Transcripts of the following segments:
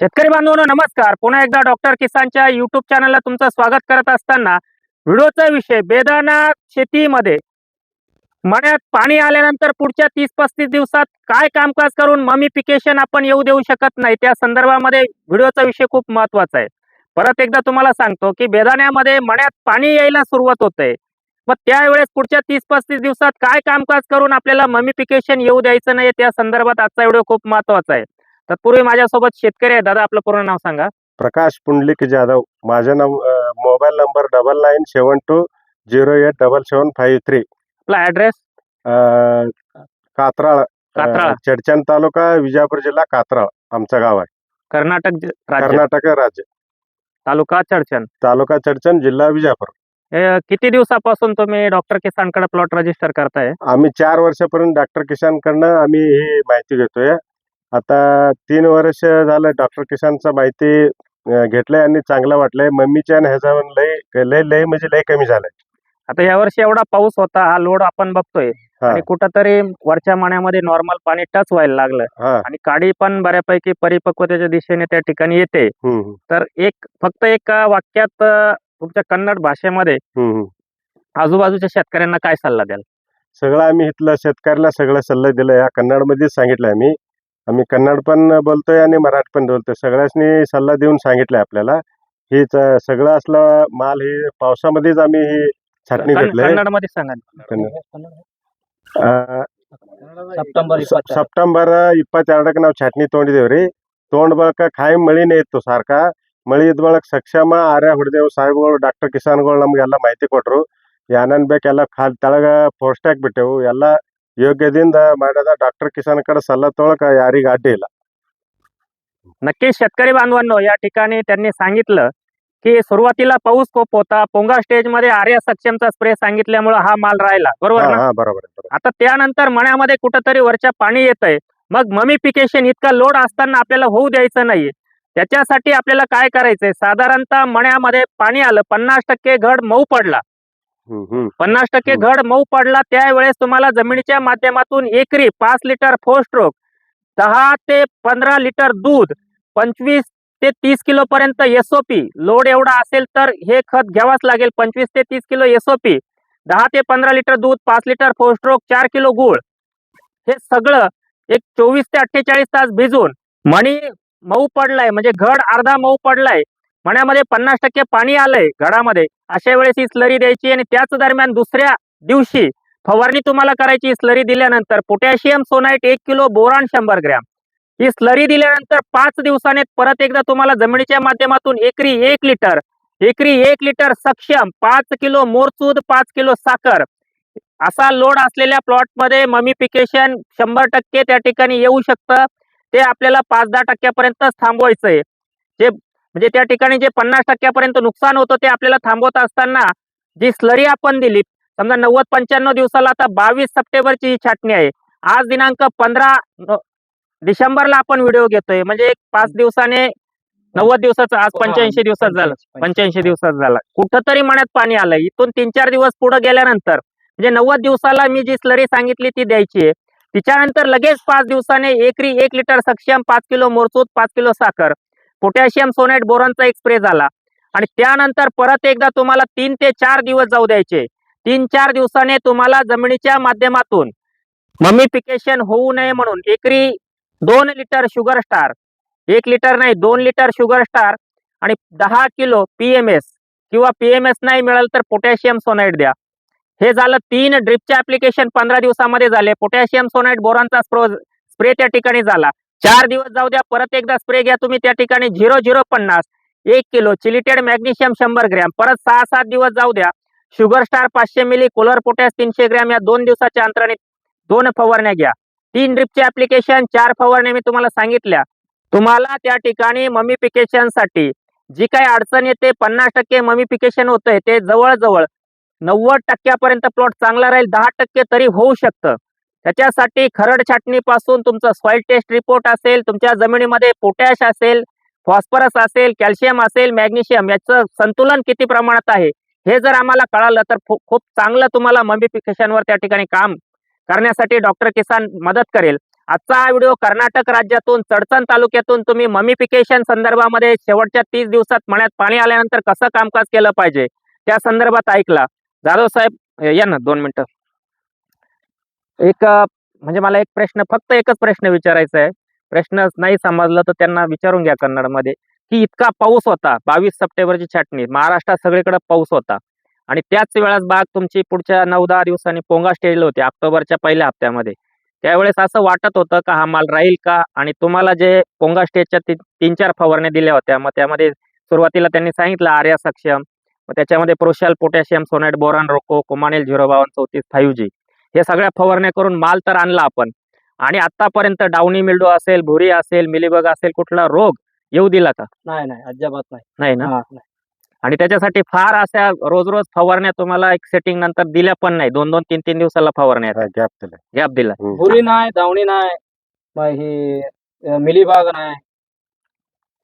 शेतकरी बांधवांनो नमस्कार. पुन्हा एकदा डॉक्टर किसानच्या युट्यूब चॅनलला तुमचं स्वागत करत असताना व्हिडिओचा विषय बेदाना शेतीमध्ये मण्यात पाणी आल्यानंतर पुढच्या तीस पस्तीस दिवसात काय कामकाज करून ममिफिकेशन आपण येऊ देऊ शकत नाही त्या संदर्भामध्ये व्हिडिओचा विषय खूप महत्त्वाचा आहे. परत एकदा तुम्हाला सांगतो की बेदाण्यामध्ये मण्यात पाणी यायला सुरुवात होते. मग त्यावेळेस पुढच्या तीस पस्तीस दिवसात काय कामकाज करून आपल्याला ममिफिकेशन येऊ द्यायचं नाही त्या संदर्भात आजचा व्हिडिओ खूप महत्त्वाचा आहे. तत्पूर्वी माझ्यासोबत शेतकरी आहे दादा आपलं पूर्ण नाव सांगा. प्रकाश पुंडलिक जाधव. माझं नाव mobile number double nine seven two zero eight double seven five three. आपला ऍड्रेस कात्राळ कात्राळ. चडचण तालुका विजापूर जिल्हा कात्राळ. आमचं गाव आहे. कर्नाटक ज- राज्य. कर्नाटक राज्य. तालुका चडचण. तालुका चडचण जिल्हा विजापूर. हे किती दिवसापासून तुम्ही डॉक्टर किसानकडे प्लॉट रजिस्टर करताय? आम्ही चार वर्षापर्यंत डॉक्टर किसान कडनं आम्ही ही माहिती घेतोय. आता तीन वर्ष झालं डॉक्टर किसानचा माहिती घेतलंय आणि चांगलं वाटलंय. मम्मीच्या आणि ह्याच्यावर लय लय लय म्हणजे लय कमी झालंय. आता यावर्षी एवढा पाऊस होता हा लोड आपण बघतोय. हा. आणि कुठंतरी वरच्या माण्यामध्ये नॉर्मल पाणी टच व्हायला लागलं. हा. आणि काडी पण बऱ्यापैकी परिपक्वतेच्या दिशेने त्या ठिकाणी येते. हम्म, हम्म, तर एक फक्त एक वाक्यात अं, तुमच्या कन्नड भाषेमध्ये हम्म, हम्म. आजूबाजूच्या शेतकऱ्यांना काय सल्ला द्याल? सगळं आम्ही इथलं शेतकऱ्याला सगळं सल्ला दिलं. या कन्नडमध्येच सांगितलं आम्ही आम्ही कन्नड पण बोलतोय आणि मराठी पण बोलतोय सगळ्यांनी सल्ला देऊन सांगितलंय आपल्याला हेच अं, सगळं असलं माल हे पावसामध्येच आम्ही ही छाटणी घेतलंय कन्नड मध्ये सांगा ಅಹ್, ಸೆಪ್ಟೆಂಬರ್ ಸ- ಸೆಪ್ಟೆಂಬರ್ ಇಪ್ಪತ್ತೆರಡಕ್ಕೆ ನಾವು ಚಟ್ನಿ ತೊಗೊಂಡಿದೇವ್ರಿ ತೊಗೊಂಡ್ ಬಳಕ ಖಾಯಂ ಮಳಿನೇ ಇತ್ತು ಸಾರ್ಕ ಮಳಿ ಇದ್ ಬಳಕ ಸಕ್ಷಮ ಆರ್ಯ ಹೊಡೆದೇವು ಸಾಹೇಬ್ಗಳು ಡಾಕ್ಟರ್ ಕಿಸಾನ್ಗಳು ನಮ್ಗೆಲ್ಲ ಮಾಹಿತಿ ಕೊಟ್ರು ಏನೇನ್ ಬೇಕೆಲ್ಲ ಖಾಲ್ ತೆಳಗ ಪೋಸ್ಟ್ ಬಿಟ್ಟೆವು ಎಲ್ಲ ಯೋಗ್ಯದಿಂದ ಮಾಡ್ಯದ ಡಾಕ್ಟರ್ ಕಿಸಾನ್ ಕಡೆ ಸಲ್ಲ ತೊಳಕ ಯಾರಿಗ ಅಡ್ಡಿ ಇಲ್ಲ नक्कीच शेतकरी बांधवांनो या ठिकाणी त्यांनी सांगितलं की सुरुवातीला पाऊस खूप होता पोंगा स्टेज मध्ये आर्या सक्षमचा स्प्रे सांगितल्यामुळे हा माल राहिला बरोबर हा ना हा बरोबर आहे, बरोबर आता त्यानंतर मण्यामध्ये कुठंतरी वरच्या पाणी येतंय मग ममिफिकेशन इतका लोड असताना आपल्याला होऊ द्यायचं नाहीये त्याच्यासाठी आपल्याला काय करायचंय साधारणतः मण्यामध्ये पाणी आलं पन्नास टक्के घड मऊ पडला हम्म हम्म पन्नास टक्के. घड मऊ पडला त्यावेळेस तुम्हाला जमिनीच्या माध्यमातून एकरी पाच लिटर फोर स्ट्रोक दहा ते पंधरा लिटर दूध पंचवीस ते तीस किलो पर्यंत एसओपी लोड एवढा असेल तर हे खत घ्यावाच लागेल. पंचवीस ते तीस किलो एसओपी दहा ते पंधरा लिटर दूध पाच लिटर फोर स्ट्रोक चार किलो गुळ. हे सगळं एक चोवीस ते अठ्ठेचाळीस तास भिजून मणी मऊ पडलाय. म्हणजे घड अर्धा मऊ पडलाय. मण्यामध्ये पन्नास टक्के पाणी आलंय घडामध्ये अशा वेळेस ही स्लरी द्यायची आणि त्याच दरम्यान दुसऱ्या दिवशी फवारणी तुम्हाला करायची. स्लरी दिल्यानंतर पोटॅशियम सोनाईट एक किलो बोरान शंभर ग्रॅम. ही स्लरी दिल्यानंतर पाच दिवसाने परत एकदा तुम्हाला जमिनीच्या माध्यमातून एकरी एक लिटर एकरी एक लिटर सक्षम पाच किलो मोरचूद पाच किलो साखर असा लोड असलेल्या प्लॉटमध्ये ममिफिकेशन शंभर टक्के त्या ठिकाणी येऊ शकतं. ते आपल्याला पाच दहा टक्क्यापर्यंतच थांबवायचंय. जे म्हणजे त्या ठिकाणी जे पन्नास टक्क्यापर्यंत नुकसान होतं ते आपल्याला थांबवत असताना जी स्लरी आपण दिली समजा नव्वद पंच्याण्णव दिवसाला आता बावीस सप्टेंबरची ही छाटणी आहे. आज दिनांक पंधरा डिसेंबरला आपण व्हिडिओ घेतोय. म्हणजे एक पाच दिवसाने नव्वद दिवसाचा आज पंच्याऐंशी दिवसात झालं. पंच्याऐंशी दिवसात झाला. कुठंतरी मण्यात पाणी आलंय इथून तीन चार दिवस पुढे गेल्यानंतर म्हणजे नव्वद दिवसाला मी जी स्लरी सांगितली ती द्यायची आहे. तिच्यानंतर लगेच पाच दिवसाने एकरी एक लिटर सक्षम पाच किलो मोरसूद पाच किलो साखर पोटॅशियम सोनेट बोरॉनचा एक स्प्रे झाला. आणि त्यानंतर परत एकदा तुम्हाला तीन ते चार दिवस जाऊ द्यायचे. तीन चार दिवसाने तुम्हाला जमिनीच्या माध्यमातून ममिफिकेशन होऊ नये म्हणून एकरी दोन लिटर शुगर स्टार एक लिटर नाही दोन लिटर शुगर स्टार आणि दहा किलो पीएमएस किंवा पीएमएस नाही मिळालं तर पोटॅशियम सोनाईट द्या. हे झालं तीन ड्रिपचे ऍप्लिकेशन पंधरा दिवसामध्ये झाले. पोटॅशियम सोनाईट बोरॉनचा स्प्रो स्प्रे त्या ठिकाणी झाला. चार दिवस जाऊ द्या परत एकदा स्प्रे घ्या तुम्ही त्या ठिकाणी. झिरो झिरो पन्नास एक किलो चिलिटेड मॅग्नेशियम शंभर ग्रॅम. परत सहा सात दिवस जाऊ द्या. शुगर स्टार पाचशे मिली कोलर पोटॅश तीनशे ग्रॅम या दोन दिवसाच्या अंतराने दोन फवारण्या घ्या. तीन ड्रिपचे ऍप्लिकेशन चार फवारण्या मी तुम्हाला सांगितल्या. तुम्हाला त्या ठिकाणी ममिफिकेशनसाठी जी काही अडचण येते पन्नास टक्के ममीफिकेशन होतंय ते जवळजवळ नव्वद टक्क्यापर्यंत प्लॉट चांगला राहील दहा टक्के तरी होऊ शकतं. त्याच्यासाठी खरड छाटणीपासून तुमचा सॉइल टेस्ट रिपोर्ट असेल तुमच्या जमिनीमध्ये पोटॅश असेल फॉस्फरस असेल कॅल्शियम असेल मॅग्नेशियम याचं संतुलन किती प्रमाणात आहे हे जर आम्हाला कळालं तर खूप चांगलं तुम्हाला मम्मीफिकेशनवर त्या ठिकाणी काम करण्यासाठी डॉक्टर किसान मदत करेल. आजचा हा व्हिडिओ कर्नाटक राज्यातून चडचण तालुक्यातून तुम्ही मम्मीफिकेशन संदर्भामध्ये शेवटच्या तीस दिवसात मण्यात पाणी आल्यानंतर कसं कामकाज केलं पाहिजे त्या संदर्भात ऐकला. जाधव साहेब या ना दोन मिनटं. एक म्हणजे मला एक प्रश्न फक्त एकच प्रश्न विचारायचा आहे. प्रश्न नाही समजलं तर त्यांना विचारून घ्या कन्नडमध्ये की इतका पाऊस होता बावीस सप्टेंबरची छाटणी महाराष्ट्रात सगळीकडे पाऊस होता. आणि त्याच वेळात बाग तुमची पुढच्या नऊ दहा दिवसांनी पोंगा स्टेजला होती ऑक्टोबरच्या पहिल्या हप्त्यामध्ये. त्यावेळेस असं वाटत होतं का हा माल राहील का? आणि तुम्हाला जे पोंगा स्टेजच्या ती- तीन चार फवारण्या दिल्या होत्या मग त्यामध्ये सुरुवातीला त्यांनी सांगितलं आर्या सक्षम मग त्याच्यामध्ये प्रोशाल पोटॅशियम सोनाइट बोरान रोको कुमानेल झिरो बावन चौतीस फाईव्ह जी. हे सगळ्या फवारण्या करून माल तर आणला आपण. आणि आतापर्यंत डाउनी मिल्डो असेल भुरी असेल मिलीबग असेल कुठला रोग येऊ दिला का? नाही नाही अजिबात नाही. नाही ना. आणि त्याच्यासाठी फार अशा रोज रोज फवारण्या तुम्हाला एक सेटिंग नंतर दिल्या पण नाही. दोन दोन तीन तीन दिवसाला फवारण्या गॅप दिला. गॅप दिला. भुरी नाही दावणी नाही ही मिलीबाग नाही.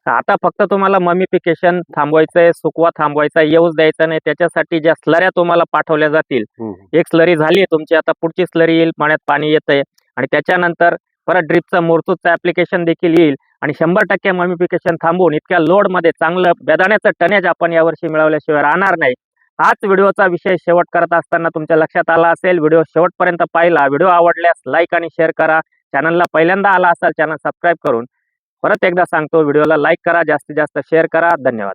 आता फक्त तुम्हाला ममिफिकेशन थांबवायचंय सुकवा थांबवायचा येऊच द्यायचा नाही त्याच्यासाठी ज्या स्लऱ्या तुम्हाला पाठवल्या जातील. एक स्लरी झाली आहे तुमची आता पुढची स्लरी येईल पाण्यात पाणी येतंय. आणि त्याच्यानंतर परत ड्रिपचं मोरचूचं ऍप्लिकेशन देखील येईल. आणि शंभर टक्के ममिफिकेशन थांबवून इतक्या लोडमध्ये चांगलं बेदाण्याचं टनेज आपण यावर्षी मिळवल्याशिवाय राहणार नाही. हाच व्हिडिओचा विषय शेवट करत असताना तुमच्या लक्षात आला असेल व्हिडिओ शेवटपर्यंत पाहिला. व्हिडिओ आवडल्यास लाईक आणि शेअर करा. चॅनलला पहिल्यांदा आला असाल चॅनल सबस्क्राईब करून. परत एकदा सांगतो व्हिडिओला लाईक करा जास्तीत जास्त शेअर करा. धन्यवाद.